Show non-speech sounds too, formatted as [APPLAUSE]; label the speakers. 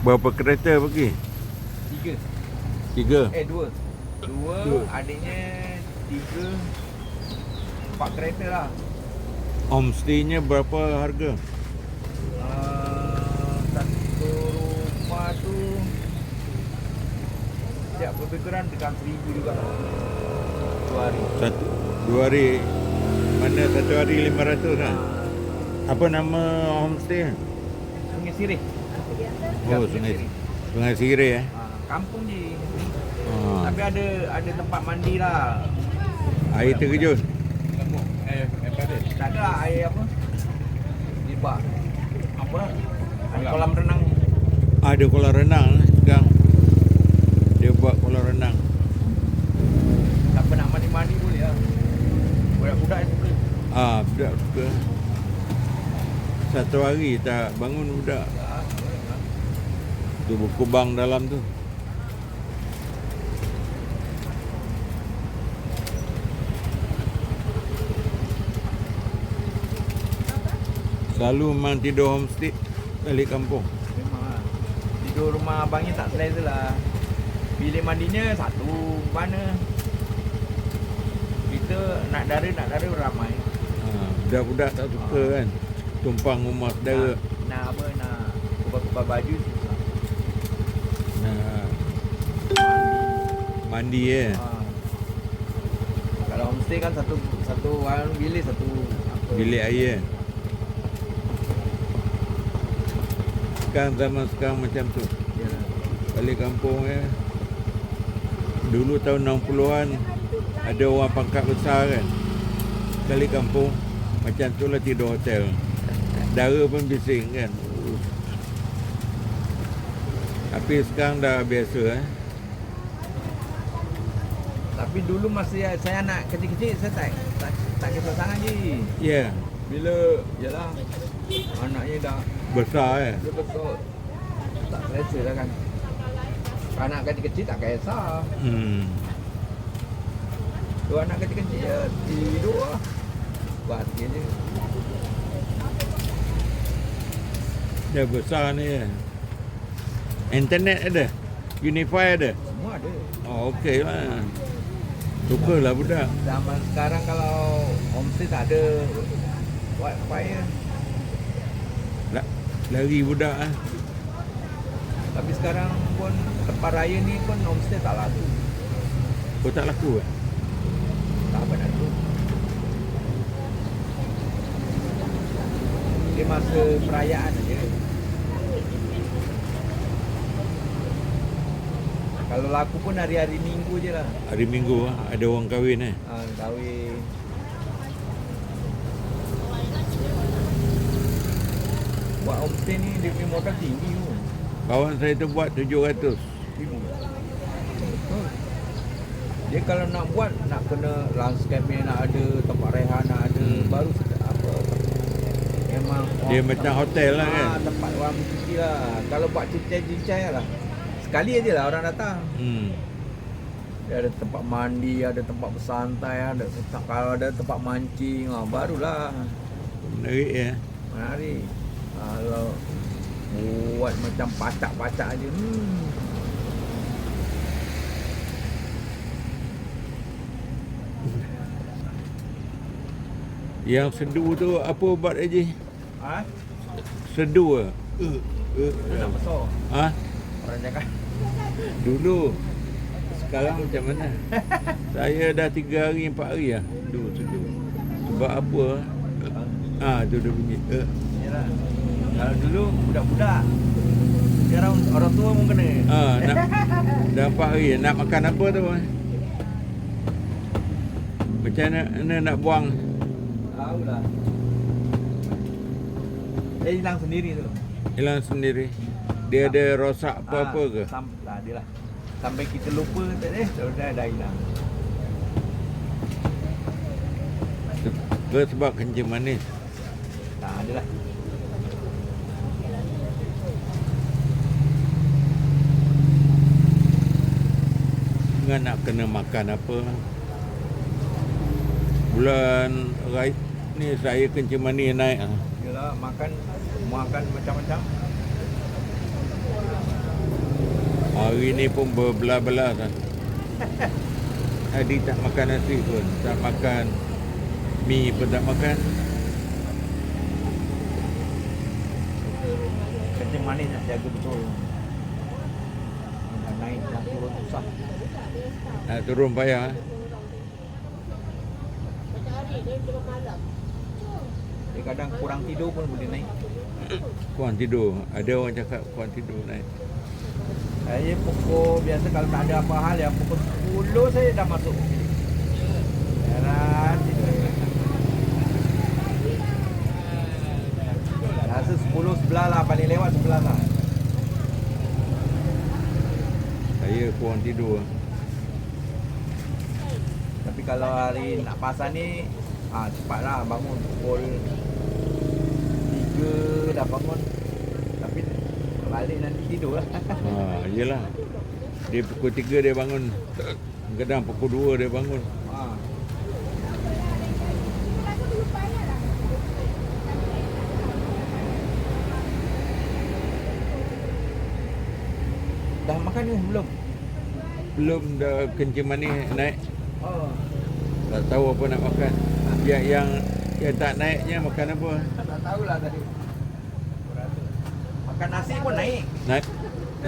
Speaker 1: Berapa kereta pergi?
Speaker 2: Tiga.
Speaker 1: Tiga.
Speaker 2: Eh dua. Dua,
Speaker 1: Dua.
Speaker 2: adiknya tiga. Empat kereta lah.
Speaker 1: Homestay-nya berapa harga?
Speaker 2: Uh, satu rumah tu Setiap kurang dekat seribu juga Dua hari
Speaker 1: Satu dua hari mana satu hari lima ratus kan?
Speaker 2: Ah,
Speaker 1: Apa nama homestay?
Speaker 2: Sungai Sirih
Speaker 1: Oh, Sungai Sungai Sirih eh.
Speaker 2: Ah, Kampung je
Speaker 1: Ha.
Speaker 2: Tapi ada ada tempat mandi lah
Speaker 1: Air terjun.
Speaker 2: Eh, Tak ada lah air apa Di bak Apa Ada kolam renang
Speaker 1: Ada kolam renang eh, sekarang. Dia buat kolam renang.
Speaker 2: Siapa nak mandi-mandi boleh lah Budak-budak yang suka
Speaker 1: Ah, budak suka. Satu hari tak bangun budak.
Speaker 2: Ah, boleh lah.
Speaker 1: Tu berkubang dalam tu. Selalu memang tidur homestay balik kampung.
Speaker 2: Memang lah. Tidur rumah abangnya tak selesa lah Bilik mandinya satu mana Kita nak dara nak dara ramai
Speaker 1: Ha, budak-budak tak suka kan tumpang rumah saudara.
Speaker 2: nak, nak apa nak kubah-kubah baju susah
Speaker 1: Nah, mandi eh.
Speaker 2: ha. Kalau homestay kan satu satu orang bilik satu apa
Speaker 1: Bilik air. Sekarang zaman sekarang macam tu.
Speaker 2: Yalah.
Speaker 1: Balik kampung eh. Dulu tahun 60-an ada orang pangkat besar kan. Balik kampung macam tu lah tidur hotel. Dara pun bising kan. Tapi sekarang dah biasa eh.
Speaker 2: Tapi dulu masih saya anak kecil-kecil saya tak tak, tak kisah sangat je.
Speaker 1: Ya, yeah,
Speaker 2: Bila yalah anaknya dah
Speaker 1: besar eh.
Speaker 2: dia betul tak selesa lah kan. Anak kecil-kecil tak kisah.
Speaker 1: Hmm.
Speaker 2: Tu anak kecil-kecil je tidur lah. Batin je.
Speaker 1: Dah besar ni ya. Internet ada. Unify ada.
Speaker 2: Semua ada.
Speaker 1: Oh, okey lah. Sukalah budak.
Speaker 2: Zaman sekarang kalau homestay tak ada wifi ya.
Speaker 1: La- Lari budak ah.
Speaker 2: Tapi sekarang pun tempat raya ni pun homestay tak laku.
Speaker 1: Kau tak laku eh?
Speaker 2: Tak apa nak tu. Dia masa perayaan je. Kalau laku pun hari-hari minggu je lah.
Speaker 1: Hari Minggu ah ada orang kahwin eh.
Speaker 2: Ha, kahwin. Buat homestay ni dia punya modal tinggi tu.
Speaker 1: Kawan saya tu buat 700.
Speaker 2: Tinggi. Betul. Dia kalau nak buat nak kena landscape ni nak ada tempat rehat nak ada
Speaker 1: Hmm.
Speaker 2: baru apa memang
Speaker 1: Dia macam hotel lah kan?
Speaker 2: Ah, tempat orang bercuti lah kalau buat cincai-cincai lah sekali aja lah orang datang
Speaker 1: Hmm.
Speaker 2: dia ada tempat mandi ada tempat bersantai ada tempat, kalau ada tempat mancing ah, barulah
Speaker 1: Menarik ya.
Speaker 2: menarik kalau buat macam pacak-pacak aja hmm.
Speaker 1: Yang sedu tu apa ubat aja?
Speaker 2: ha?
Speaker 1: Sedu ah. Uh, uh,
Speaker 2: nak besar
Speaker 1: Ha?
Speaker 2: Orang cakap
Speaker 1: Dulu. Sekarang macam mana? [LAUGHS] saya dah 3 hari 4 hari ah. Sedu sedu. Sebab apa? Ah, tu dia bunyi. Uh.
Speaker 2: Yalah. Kalau dulu budak-budak Sekarang orang tua pun kena
Speaker 1: Ah, nak [LAUGHS] dah 4 hari nak makan apa tu? eh? Macam mana, mana nak buang?
Speaker 2: Tahu lah Dia hilang sendiri tu
Speaker 1: Hilang sendiri. Dia ada rosak apa-apa
Speaker 2: Ah,
Speaker 1: ke?
Speaker 2: Sam, tak ada lah Sampai kita lupa tak eh dah, dah, hilang
Speaker 1: Ke sebab kencing manis.
Speaker 2: Tak ada lah
Speaker 1: Dengan nak kena makan apa. Bulan right ni saya kencing manis naik ah.
Speaker 2: Yalah makan Makan macam-macam
Speaker 1: Hari ni pun berbelah-belah kan. [LAUGHS] Adi tak makan nasi pun, tak makan mi pun tak makan.
Speaker 2: Kencing manis nak jaga betul. Nak naik nak turun susah.
Speaker 1: Nak turun payah. eh.
Speaker 2: Dia kadang kurang tidur pun boleh naik.
Speaker 1: Kurang tidur. Ada orang cakap kurang tidur naik.
Speaker 2: Saya pukul biasa kalau tak ada apa hal ya pukul 10 saya dah masuk. Tidur. Rasa 10 sebelah lah paling lewat sebelah lah.
Speaker 1: Saya kurang tidur.
Speaker 2: Tapi kalau hari nak pasang ni ah cepatlah bangun pukul 3 dah bangun. Balik nanti tidur lah.
Speaker 1: Ha, yelah. Dia pukul 3 dia bangun. Kadang pukul 2 dia bangun.
Speaker 2: ha. Dah makan ni belum?
Speaker 1: Belum dah kencing manis naik.
Speaker 2: Oh.
Speaker 1: Tak tahu apa nak makan. Yang yang yang tak naiknya makan apa?
Speaker 2: Tak tahulah tadi. กันนา
Speaker 1: ซีคนไหนไหนไหน